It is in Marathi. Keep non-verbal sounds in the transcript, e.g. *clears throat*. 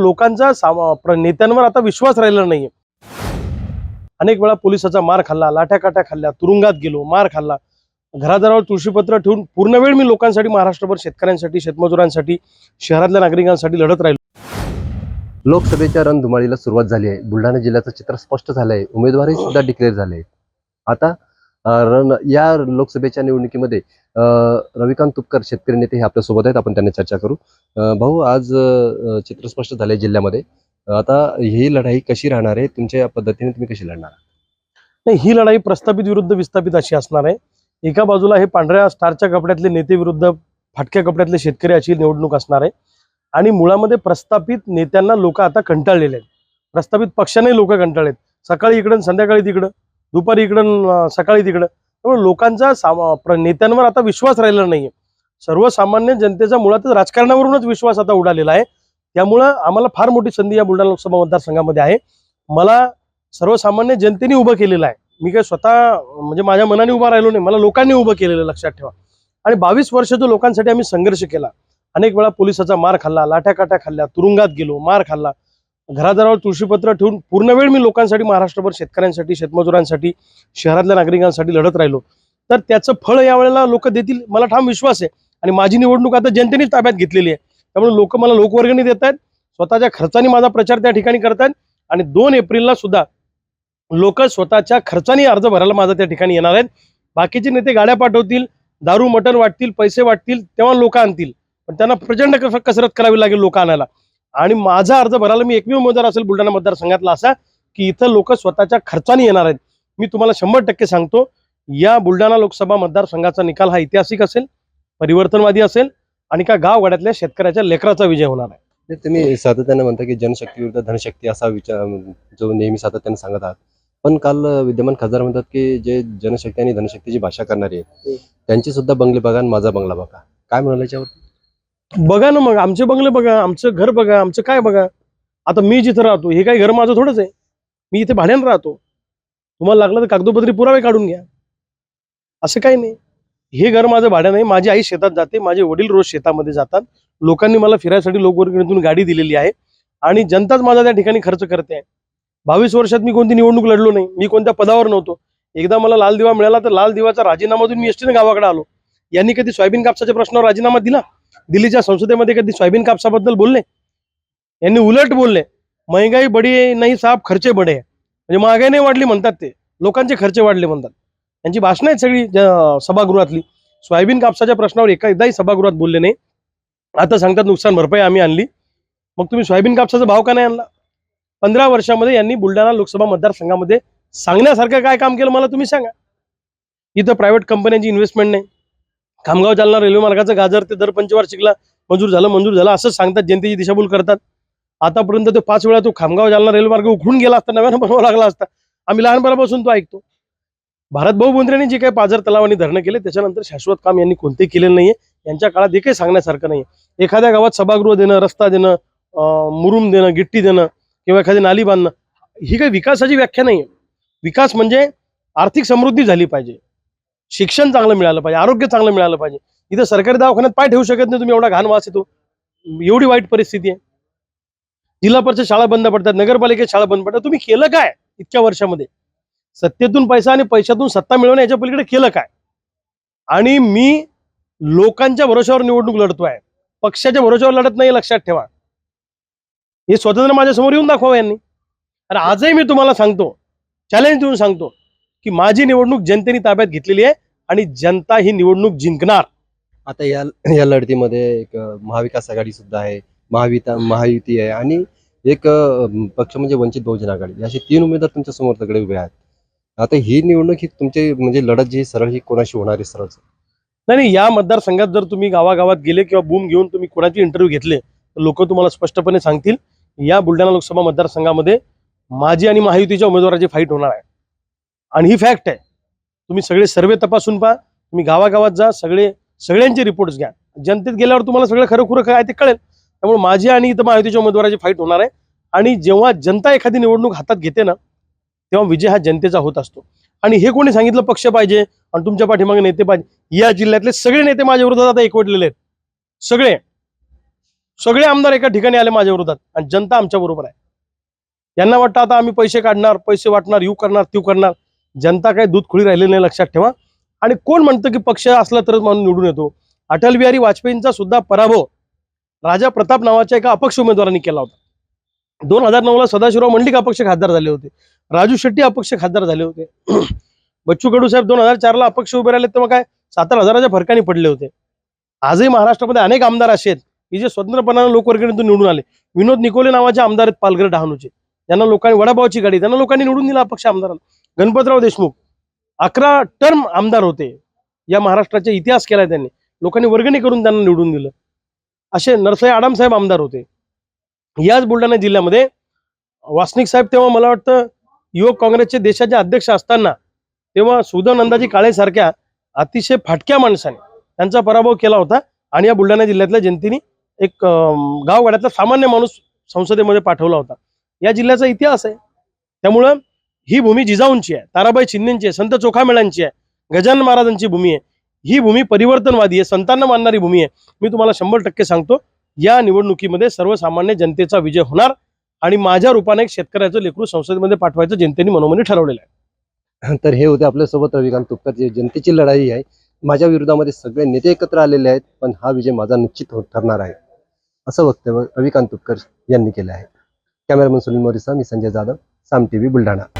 लोकांचा नेत्यांवर आता विश्वास राहिला नाहीये. अनेक वेळा पोलिसाचा मार खाल्ला लाट्याकाट्या खाल्ल्या तुरुंगात गेलो मार खाल्ला. घरादारावर तुळशीपत्र ठेवून पूर्ण वेळ मी लोकांसाठी महाराष्ट्रभर शेतकऱ्यांसाठी शेतमजुरांसाठी शहरातल्या नागरिकांसाठी लढत राहिलो. लोकसभेच्या रणधुमाळीला सुरुवात झाली आहे. बुलढाणा जिल्ह्याचं चित्र स्पष्ट झालं आहे उमेदवारही सुद्धा डिक्लेअर झाले आहेत आता रण या लोकसभेच्या निवडणुकीमध्ये अं, रविकांत तुपकर शेतकरी नेते हे आपल्यासोबत आहेत. आपण त्यांनी चर्चा करू. भाऊ आज चित्र स्पष्ट झाले जिल्ह्यामध्ये. आता ही लढाई कशी राहणार आहे? तुमच्या पद्धतीने तुम्ही कशी लढणार नाही ही लढाई प्रस्थापित विरुद्ध विस्थापित अशी असणार आहे. एका बाजूला हे पांढऱ्या स्टारच्या कपड्यातले नेते विरुद्ध फाटक्या कपड्यातले शेतकरी अशी निवडणूक असणार आहे. आणि मुळामध्ये प्रस्थापित नेत्यांना लोक आता कंटाळलेले आहेत. प्रस्थापित पक्षाने लोक कंटाळलेत. सकाळी इकडं संध्याकाळी तिकडं. दुपारी इकडं सकाळी तिकडं. त्यामुळे लोकांचा सामा प्र- नेत्यांवर आता विश्वास राहिला नाहीये. सर्वसामान्य जनतेचा मुळातच राजकारणावरूनच विश्वास आता उडालेला आहे. त्यामुळं आम्हाला फार मोठी संधी या बुलढाणा लोकसभा मतदारसंघामध्ये आहे. मला सर्वसामान्य जनतेने उभं केलेलं आहे. मी काय स्वतः म्हणजे माझ्या मनाने उभा राहिलो नाही. मला लोकांनी उभं केलेलं आहे, लक्षात ठेवा. आणि बावीस वर्ष जो लोकांसाठी आम्ही संघर्ष केला. अनेक वेळा पोलिसाचा मार खाल्ला लाठ्या काठ्या खाल्ल्या तुरुंगात गेलो मार खाल्ला. घरादारावर तुळशीपत्र ठेवून पूर्ण वेळ मी लोकांसाठी महाराष्ट्रभर शेतकऱ्यांसाठी शेतमजुरांसाठी शहरातल्या नागरिकांसाठी लढत राहिलो. तर त्याचं फळ यावेळेला लोक देतील मला ठाम विश्वास आहे. आणि माझी निवडणूक आता जनतेनेच ताब्यात घेतलेली आहे. त्यामुळे लोक मला लोकवर्गणी देत आहेत स्वतःच्या खर्चाने माझा प्रचार त्या ठिकाणी करतायत आणि दोन एप्रिलला सुद्धा लोक स्वतःच्या खर्चाने अर्ज भरायला माझा त्या ठिकाणी येणार आहेत. बाकीचे नेते गाड्या पाठवतील दारू मटण वाटतील पैसे वाटतील तेव्हा लोक आणतील. पण त्यांना प्रचंड कसरत करावी लागेल लोक आणायला. आणि माझा अर्ज भरायला मी एकमेव उमेदवार असेल बुलढाणा मतदारसंघातला असा की इथं लोक स्वतःच्या खर्चाने येणार आहेत. मी तुम्हाला शंभर टक्के सांगतो या बुलढाणा लोकसभा मतदारसंघाचा निकाल हा ऐतिहासिक असेल परिवर्तनवादी असेल आणि का गावगाड्यातल्या शेतकऱ्याच्या लेकराचा विजय होणार आहे. तुम्ही सातत्याने म्हणता की जनशक्ती विरुद्ध धनशक्ती असा विचार जो नेहमी सातत्याने सांगत आहात. पण काल विद्यमान खासदार म्हणतात की जे जनशक्ती आणि धनशक्तीची भाषा करणारी आहेत त्यांची सुद्धा बंगले बघा आणि माझा बंगला बघा. काय म्हणाल याच्यावर बघा ना मग आमचे बंगले बघा आमचं घर बघा आमचं काय बघा. आता मी जिथं राहतो हे काय घर माझं थोडंच आहे. मी इथे भाड्यानं राहतो. तुम्हाला लागलं तर कागदोपत्री पुरावे काढून घ्या. असं काही नाही. हे घर माझं भाड्यानं आहे. माझी आई शेतात जाते माझे वडील रोज शेतामध्ये जातात. लोकांनी मला फिरायसाठी लोकवर्गणीतून गाडी दिलेली आहे. आणि जनताच माझा त्या ठिकाणी खर्च करते आहे. बावीस वर्षात मी कोणती निवडणूक लढलो नाही. मी कोणत्या पदावर नव्हतो. एकदा मला लाल दिवा मिळाला तर लाल दिवाचा राजीनामा देऊन मी एसटीने गावाकडे आलो. यांनी कधी सोयाबीन कापसाच्या प्रश्नावर राजीनामा दिला? दिल्लीच्या संसदेमध्ये कधी सोयाबीन कापसाबद्दल बोलले? यांनी उलट बोलले महंगाई बडी आहे, नाही साहेब खर्चे बडे म्हणजे महागाई नाही वाढली म्हणतात ते. लोकांचे खर्चे वाढले म्हणतात. यांची भाषणं आहेत सगळी सभागृहातली. सोयाबीन कापसाच्या प्रश्नावर एका एकदाही सभागृहात बोलले नाही. आता सांगतात नुकसान भरपाई आम्ही आणली. मग तुम्ही सोयाबीन कापसाचा भाव का नाही आणला? पंधरा वर्षामध्ये यांनी बुलढाणा लोकसभा मतदारसंघामध्ये सांगण्यासारखं काय काम केलं मला तुम्ही सांगा. इथं प्रायव्हेट कंपन्यांची इन्व्हेस्टमेंट नाही. खामगाव जालना रेल्वे मार्गाचं गाजर ते दर पंचवार्षिकला मंजूर झालं मंजूर झालं असंच सांगतात जनतेची दिशाभूल करतात. आतापर्यंत तो पाच वेळा तो खामगाव जालना रेल्वे मार्ग उघडून गेला असता नव्यानं बनवावा लागला असता. आम्ही लहानपणापासून तो ऐकतो. भारत भाऊ जे काही पाझर तलावांनी धरणं केले त्याच्यानंतर शाश्वत काम यांनी कोणतेही केलेलं नाहीये. यांच्या काळात एकही सांगण्यासारखं नाही एखाद्या गावात सभागृह देणं रस्ता देणं अं, मुरुम देणं गिट्टी देणं किंवा एखादी नाली बांधणं ही काही विकासाची व्याख्या नाही विकास म्हणजे आर्थिक समृद्धी झाली पाहिजे. शिक्षण चांगलं मिळालं पाहिजे आरोग्य चांगलं मिळालं पाहिजे. इथं सरकारी दवाखान्यात पाय ठेवू शकत नाही तुम्ही एवढा घाण वास येतो. एवढी वाईट परिस्थिती आहे. जिल्हा परिषद शाळा बंद पडतात नगरपालिकेत शाळा बंद पडतात. तुम्ही केलं काय इतक्या वर्षामध्ये? सत्तेतून पैसा आणि पैशातून सत्ता मिळवणे याच्या पलीकडे केलं काय? आणि मी लोकांच्या भरोश्यावर निवडणूक लढतोय पक्षाच्या भरोश्यावर लढत नाही लक्षात ठेवा. हे स्वतंत्र माझ्यासमोर येऊन दाखवा हो यांनी. आणि आजही मी तुम्हाला सांगतो चॅलेंज देऊन सांगतो. की माझी निवडणूक जनतेने ताब्यात घेतलेली आहे आणि जनता ही निवडणूक जिंकणार. आता या या लढतीमध्ये एक महाविकास आघाडी सुद्धा आहे महाविता महायुती आहे आणि एक पक्ष म्हणजे वंचित बहुजन आघाडी. असे तीन उमेदवार तुमच्यासमोर तगडे उभे आहेत. आता ही निवडणूक ही तुमची म्हणजे लढत जी सरळ ही कोणाशी होणार आहे सरळ नाही नाही या मतदारसंघात जर तुम्ही गावागावात गेले किंवा बूम घेऊन तुम्ही कोणाची इंटरव्ह्यू घेतले तर लोक तुम्हाला स्पष्टपणे सांगतील या बुलढाणा लोकसभा मतदारसंघामध्ये माझी आणि महायुतीच्या उमेदवाराची फाईट होणार आहे. आणि ही फॅक्ट आहे. तुम्ही सगळे सर्वे तपासून पहा. तुम्ही गावागावात जा सगळे सगळ्यांचे रिपोर्ट्स घ्या. जनतेत गेल्यावर तुम्हाला सगळं खरं खुरं काय ते कळेल. त्यामुळे माझी आणि इथं महायुतीच्या उमेदवाराची फाईट होणार आहे. आणि जेव्हा जनता एखादी निवडणूक हातात घेते ना तेव्हा विजय हा जनतेचा होत असतो. आणि हे कोणी सांगितलं पक्ष पाहिजे आणि तुमच्या पाठीमागे नेते पाहिजे. या जिल्ह्यातले सगळे नेते माझ्या विरोधात आता एकवटलेले आहेत. सगळे. सगळे आमदार एका ठिकाणी आले माझ्या विरोधात. आणि जनता आमच्या बरोबर आहे. यांना वाटतं आता आम्ही पैसे काढणार पैसे वाटणार यू करणार त्यू करणार. जनता काही दूध खुळी राहिलेली नाही लक्षात ठेवा. आणि कोण म्हणतं की पक्ष असला तरच माणूस निवडून येतो? अटल बिहारी वाजपेयींचा सुद्धा पराभव राजा प्रताप नावाच्या एका अपक्ष उमेदवारांनी केला होता. दोन हजार नऊला सदाशिवराव मंडिक अपक्ष खासदार झाले होते. राजू शेट्टी अपक्ष खासदार झाले होते. *clears throat* बच्चू कडू साहेब दोन हजार चारला अपक्ष उभे राहिले तेव्हा काय? सात आठ हजाराच्या फरकाने पडले होते. आजही महाराष्ट्रामध्ये अनेक आमदार असे आहेत की जे स्वतंत्रपणाने लोकवर्गणीतून निवडून आले. विनोद निकोले नावाचे आमदार आहेत पालघर डहाणूचे. त्यांना लोकांनी वडापावची गाडी त्यांना लोकांनी निवडून दिला अपक्ष आमदाराला. गणपतराव देशमुख अकरा टर्म आमदार होते. या महाराष्ट्राचा इतिहास केलाय त्यांनी. लोकांनी वर्गणी करून त्यांना निवडून दिलं. असे नरसाई आडामसाहेब आमदार होते. याच बुलढाणा जिल्ह्यामध्ये वासनिक साहेब तेव्हा मला वाटतं युवक काँग्रेसचे देशाचे अध्यक्ष असताना तेव्हा सुधनंदाजी काळेसारख्या अतिशय फाटक्या माणसाने त्यांचा पराभव केला होता आणि या बुलढाणा जिल्ह्यातल्या जनतेने एक गावगाड्यातला सामान्य माणूस संसदेमध्ये पाठवला होता. या जिल्ह्याचा इतिहास आहे. त्यामुळं ही भूमी जिजाऊंची आहे ताराबाई शिंदेची आहे संत चोखामेळांची आहे गजानन महाराजांची भूमी आहे. ही भूमी परिवर्तनवादी आहे संतांना मानणारी भूमी आहे. मी तुम्हाला शंभर टक्के सांगतो या निवडणुकीमध्ये सर्वसामान्य जनतेचा विजय होणार आणि माझ्या रूपाने एक शेतकऱ्याचं लेकरू संसदेमध्ये पाठवायचं जनतेने मनोमनी ठरवलेलं आहे. तर हे होते आपल्यासोबत रविकांत तुपकर जे जनतेची लढाई आहे. माझ्या विरोधामध्ये सगळे नेते एकत्र आलेले आहेत पण हा विजय माझा निश्चित हो- ठरणार आहे. असं वक्तव्य रविकांत तुपकर यांनी केलं आहे. कॅमेरामन सुनील मोरिसा मी संजय जाधव साम टीव्ही बुलढाणा.